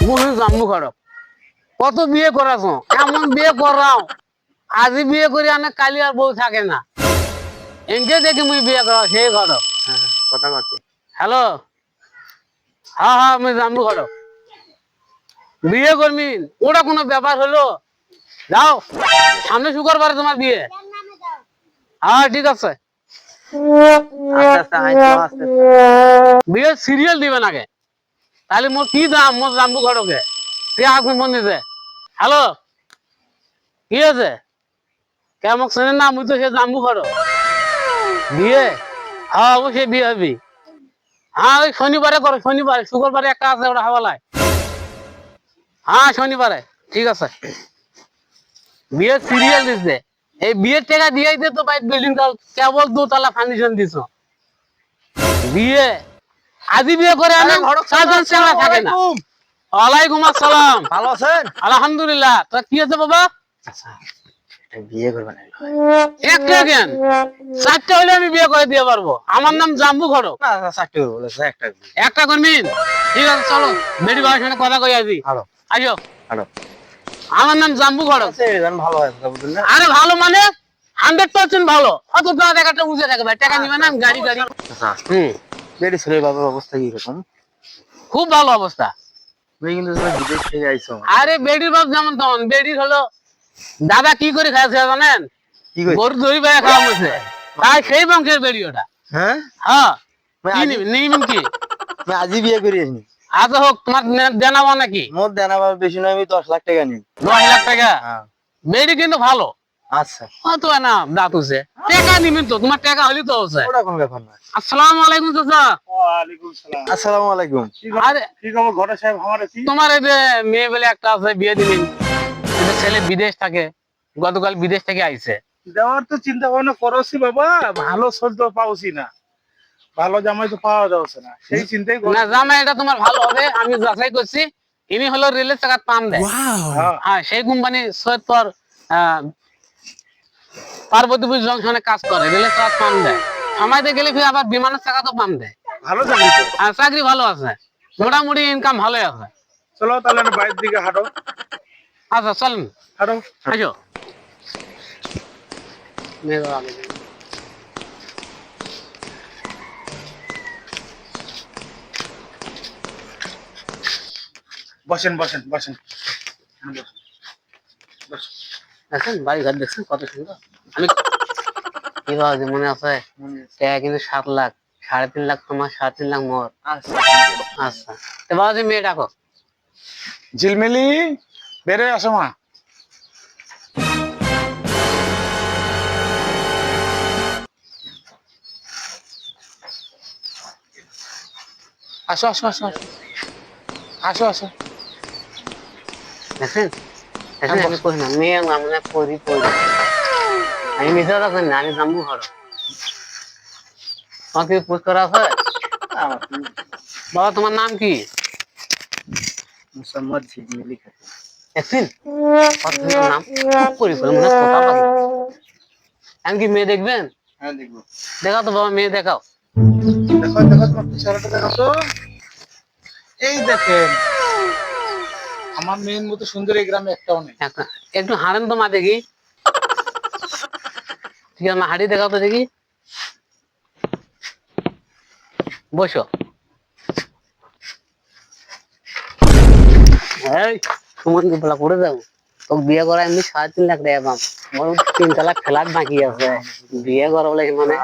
বুঝি জাম্বু খড়ক কত বিয়ে করাছ? এমন বিয়ে করাও? আজি বিয়ে করি আনে কালি আর বউ থাকে না। এনকে দেখি মুই বিয়ে সেই খড়ক হ্যাঁ, কথা কথা হ্যালো? হ্যাঁ হ্যাঁ আমি খড়ক বিয়ে করবি? ওটা কোনো ব্যাপার হলো? যাও। সামনে শুক্রবারে তোমার বিয়ে। হ্যাঁ ঠিক আছে। বিয়ে সিরিয়াল দিবেন আগে তাহলে মোর কি দাম মোর জাম্বু খড়কে কে আগুন মন দিছে হ্যালো কি আছে কেমন শোনেন না মুই তো সে জাম্বু খড় বিয়ে? হ্যাঁ অবশ্যই বিয়ে হবি। হ্যাঁ ওই শনিবারে করো শনিবারে শুক্রবারে একটা আছে ওটা হাওয়ালায় হ্যাঁ শনিবারে ঠিক আছে। বিয়ে সিরিয়াল দিছে। এই বিয়ের টাকা দিয়েই তো ভাই বিল্ডিং কেবল দোতলা ফাউন্ডেশন দিছ। বিয়ে আজি বিয়ে করে আনে সাতজন চেংড়া থাকে না। ওয়ালাইকুম আসসালাম। ভালো আছেন? আলহামদুলিল্লাহ। তা কি আছে বাবা? আচ্ছা এটা বিয়ে করবেন একটা জ্ঞান চারটে হলে আমি বিয়ে করে দিয়ে পারব। আমার নাম জাম্বু খড়ক না না, চারটে করব একটা একটা করবিন ঠিক আছে চলো। বেটি বাবার সঙ্গে কথা কই আসো। ভালো আমার নাম জাম্বু খড়ক ভালো আরে ভালো মানে হান্ড্রেড পার্সেন্ট ভালো। অত টাকা টাকাটা উঠে থাকে ভাই টাকা নিবে না গাড়ি গাড়ি। আচ্ছা হুম। ছেলের বাবার অবস্থা কি রকম খুব ভালো অবস্থা। মেয়ে কিন্তু বিদেশ থেকে আইছো। আরে বেডির বাপ যেমন তেমন বেডির হলো দাদা কি করে খাইছে জানেন? কি কই গরু দই ভাই খাওয়া হয়েছে। তাই সেই বংশের বেডি ওটা। হ্যাঁ? হ্যাঁ নিবেন নিবেন কি? আজই বিয়ে করে আসিনি আজ হোক তোমার দেনাবো নাকি? মোট দেনা বাবা বেশি নয় আমি দশ লাখ টাকা নিই। দশ লাখ টাকা? হ্যাঁ। বেডি কিন্তু ভালো। আচ্ছা। দাঁত টাকা নিবেন তো তোমার টাকা হলি তো হচ্ছে ওটা কোনো ব্যাপার না আসসালামু আলাইকুম চাচা। ওয়ালাইকুম সালাম। আসসালামু আলাইকুম। আরে কি খবর ঘটে সাহেব আমার কি তোমার এই যে মেয়ে বলে একটা আছে বিয়ে দিলেন ছেলে বিদেশ থাকে গতকাল বিদেশ থেকে আইছে। দেওয়ার তো চিন্তা ভাবনা করছি বাবা ভালো তো পাওছি না। ভালো জামাই তো পাওয়া যাচ্ছে না। সেই চিন্তাই না জামাই এটা তোমার ভালো হবে আমি যাচাই করছি। ইনি হলো রেলের চাকাত পাম দেয় হ্যাঁ। হ্যাঁ সেই কোম্পানি সৈয়দপুর আহ, পার্বতীপুর জংশনে কাজ করে রেলের চাকাত পাম দেয়। আমাদের গেলে ফির আবার বিমানের চাকা তো পাম দেয়। ভালো জানি আর চাকরি ভালো আছে। মোটামুটি ইনকাম ভালোই আছে। চলো তাহলে বাইরের দিকে হাঁটো। আচ্ছা চলেন হাঁটো। আসো। বসেন বসেন। বসেন। বসেন। দেখেন বাড়ি ঘর দেখছেন কত সুন্দর? আমি কি মনে আছে টাকা কিন্তু সাত লাখ সাড়ে তিন লাখ তোমার সাড়ে তিন লাখ মোর। আচ্ছা। আচ্ছা। তো বাবা মেয়ে ডাকো। ঝিলমিলি বেড়ে আসো মা। আসো আসো আসো আসো। আসো আসো। দেখেন দেখেন আমি কই না মেয়ে আমরা পড়ি পড়ি আমি মিশে রাখেন না আমি জাম্বু ঘর। তোমার কি পুষ করা আছে? বাবা তোমার নাম কি? মুসাম্মদ ঝিলমিলি খাতে দেখছেন কত সুন্দর নাম খুব পরি পরি মনে তোতা আমি কি মেয়ে দেখবেন? হ্যাঁ দেখব। দেখাও তো বাবা মেয়ে দেখাও। দেখো দেখো তোমার চেহারাটা দেখো তো। এই দেখেন। আমার মেয়ের মতো সুন্দর এই গ্রামে একটাও নেই। একটা হারেন তো মা দেখি। ঠিক আছে হাড়ি দেখাও তো দেখি। বসো। এই বলা করে যাব তোকে বিয়ে করা এমনি সাড়ে তিন লাখ টাকা পাম মোর তিন লাখ ফ্ল্যাট বাকি আছে। বিয়ে করা বলে মানে।